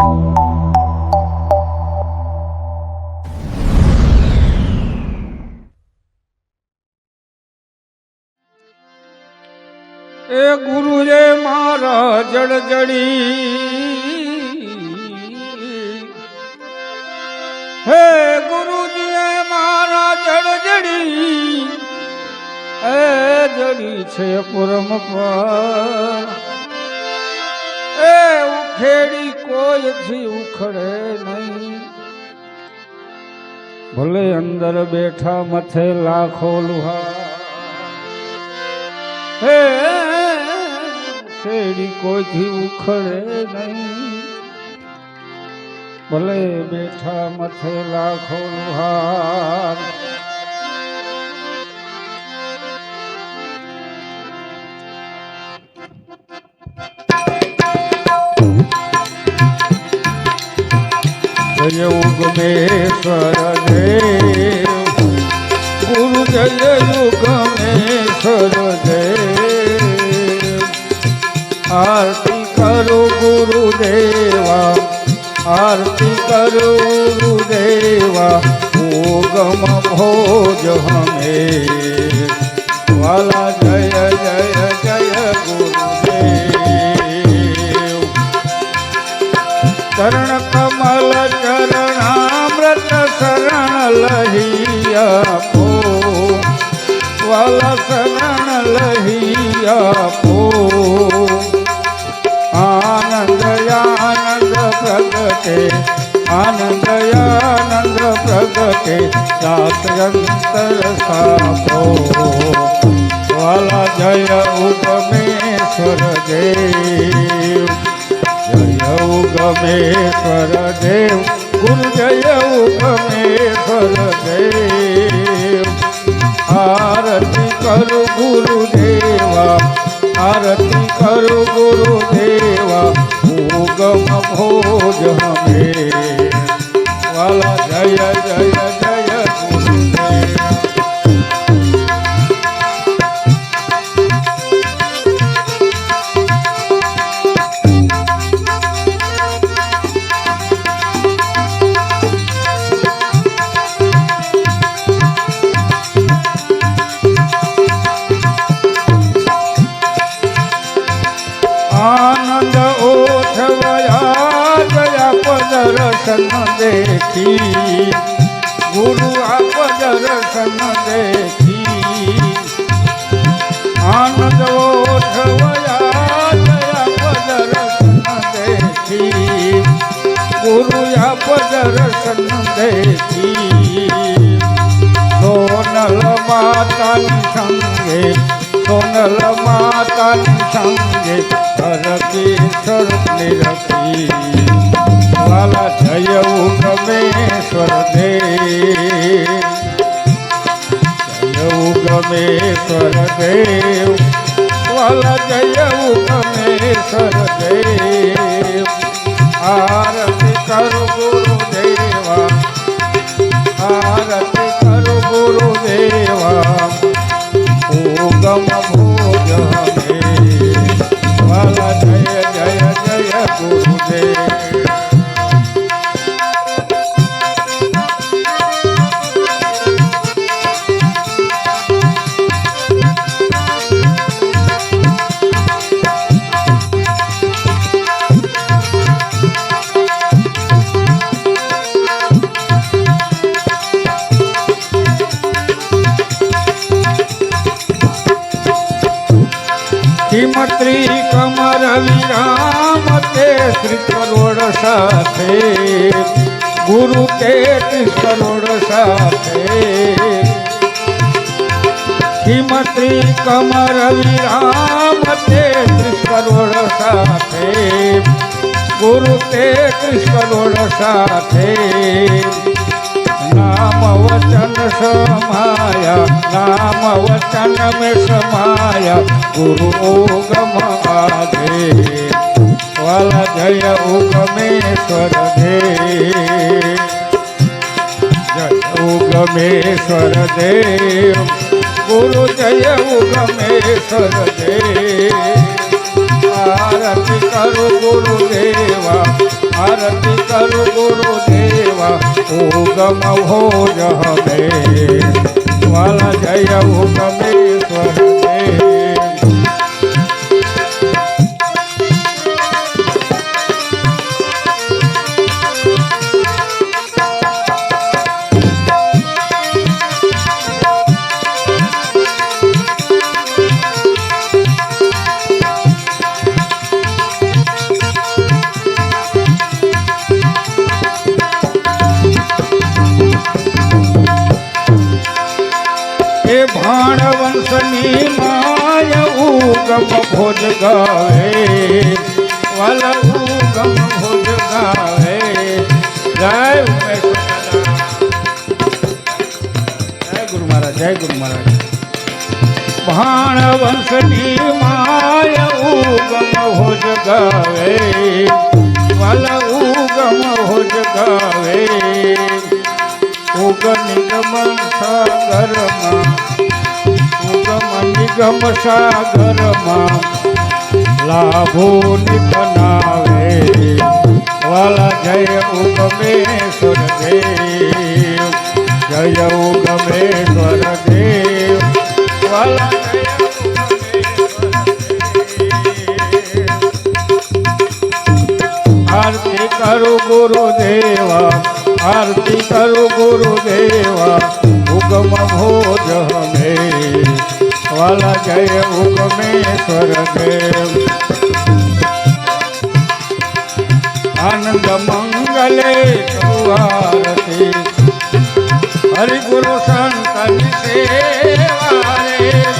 એ ગુરુએ મારા જડજડી હે ગુરુજીએ મારા જડજડી એ જડી છે પુરમ પર. ઉખેડી કોઈથી ઉખડે નહીં. ભલે અંદર બેઠા મથે લાખો લુહા હે, ખેડી કોઈથી ઉખડે નહીં. ભલે બેઠા મથે લાખો લુહાર. જય ઉગમેશ્વર દેવ ગુરુ જય યુગમેશ્વર દેવ આરતી કરો ગુરુદેવા આરતી કરો ગુરુદેવા ઓગમ ભોજ હમે વાલા જય જય ચરણ કમલ ચરણામૃત શરણ લહિયા વાલા શરણ લહિયા આનંદ આનંદ પ્રગટે, આનંદ આનંદ પ્રગટે શાસ્ત્રંતર સાપો. વાલા જય ઉપમેશ્વર દેવ. જય ઉગમેશ્વર દેવ ગુરુ જય ઉગમેશ્વર દેવ. આરતી કરું ગુરુદેવા, આરતી કરું ગુરુદેવા, ઉગમ ભોજ હમે ગયા પદર્શન દેખી. ગુરુ આપ દર્શન દેખી. આનંદ ઓઠવયા ગયા પદર્શન દેખી. ગુરુ આપ દર્શન દેખી. સોનલ માતાની સંગે. સોનલ માતાની સંગે. હરકેશ્વર નિરખી વાલા જય ઉગમેશ્વર દેવ. જય ઉગમેશ્વર દેવ વાલા જય ઉગમેશ્વર દેવ. આરતી કરું ગુરુદેવા. આરતી કરું ગુરુદેવા. ઉગમ ભોજ વાલા જય જય જય ગુરુદેવ. કમર વિરામ તે શ્રી કરોડ સાથે. ગુરુ તેત્રીસ કરોડ સાથે. શ્રીમતી કમર વિરામ તેત્રીસ કરોડ સાથે. ગુરુ તે કરોડ સાથે. નામ વચન સમાયા नाम वचन में समाया गुरु गम आधे वल जय उगमेश्वर दे। जय उगमेश्वर देव गुरु जय उगमेश्वर देव आरती करो गुरुदेवा आरती करो गुरुदेवा उगम हो जह में વાલા જય ઉગમેશ્વર દેવ વંશની માય ઉગમ ભોજ ગાવે, વલ ઉગમ ભોજ ગાવે. જય. જય ગુરુ મહારાજ, જય ગુરુ મહારાજ. ભાણ વંશની માય ઉગમ ભોજ ગાવે, વલ ઉગમ ભોજ ગાવે. ઉગ નિગમ સાગરમાં નિગમ સાગરમાં લાભો નિપનાવે વાલા જય ઉગમેશ્વર દેવ. જય ઉગમેશ્વર દેવ. વાલા આરતી કરું ગુરુદેવા, આરતી કરું ગુરુદેવા, ઉગમ ભોજ હમે. વાલા જય ઉગમેશ્વર દેવ. આનંદ મંગલે કરું આરતી હરિગુરુ સંતની સેવા રે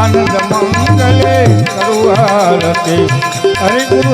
આનંદ મંગલે કરુઆરતી હરિ ગુરુ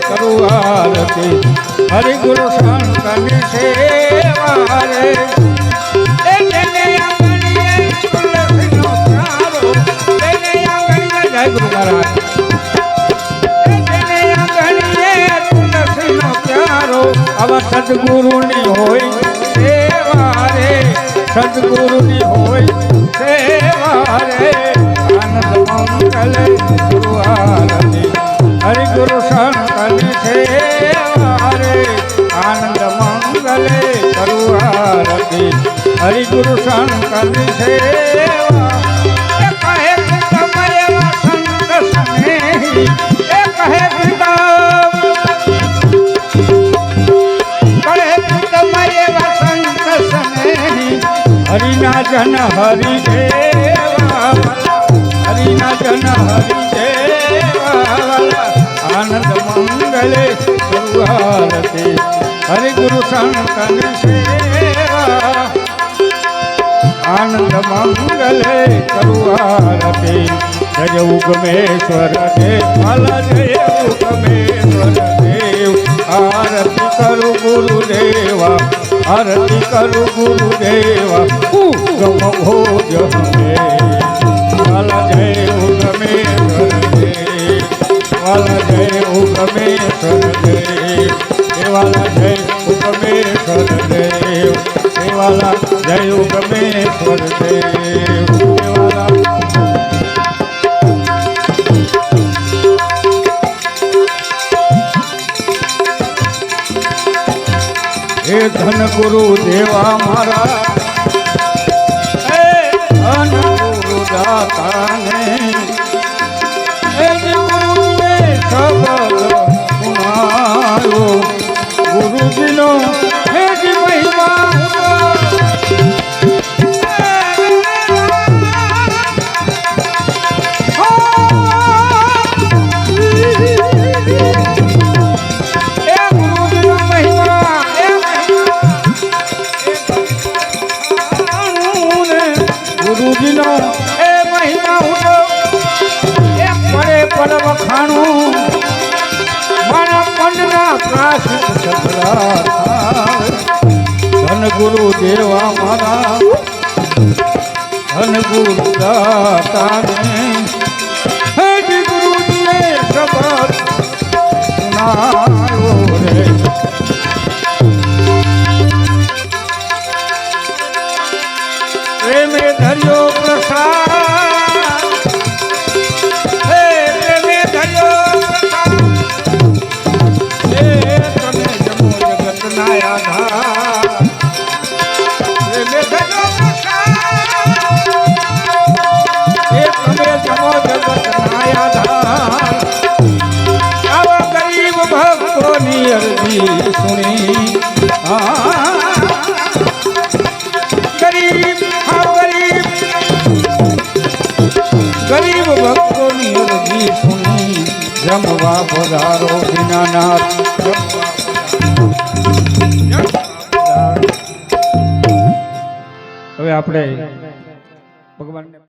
કરું હરિ ગુરુ સંતની સેવા રે સદગુરુની હોય સેવા રે સદગુરુની હોય સેવા રે આનંદ મંગલ ગુરુ આરતી હરિ ગુરુ સંતન સેવા રે આનંદ મંગલે કરુ હરિ ગુરુ સંતન સેવા હરિના જન હરિ દેવા, હરિના જન હરિ આનંદ મંગલે ગુરુઆરતી. હરે ગુરુ સંતન સેવા આનંદ મંગલે કરુઆરતી જય ઉગમેશ્વર દેવ. માલા જય ઉગમેશ્વર દેવ. આરતી કરુ ગુરુદેવા. આરતી કરુ ગુરુદેવા. ઉગમ ભોજ હમે ઉપમે સદદેવ દેવાલા જય ઉપમે સદદેવ ધન ગુરુ દેવા મારા ગુરુ દેવા મારા ધન ગુરુ દાતાને. હે ગુરુ ગુરુજીએ શબ્દ સુનાયો રે. પ્રેમે ધર્યો પ્રસાદ જમવા પધારો દીનાનાથ. હવે આપણે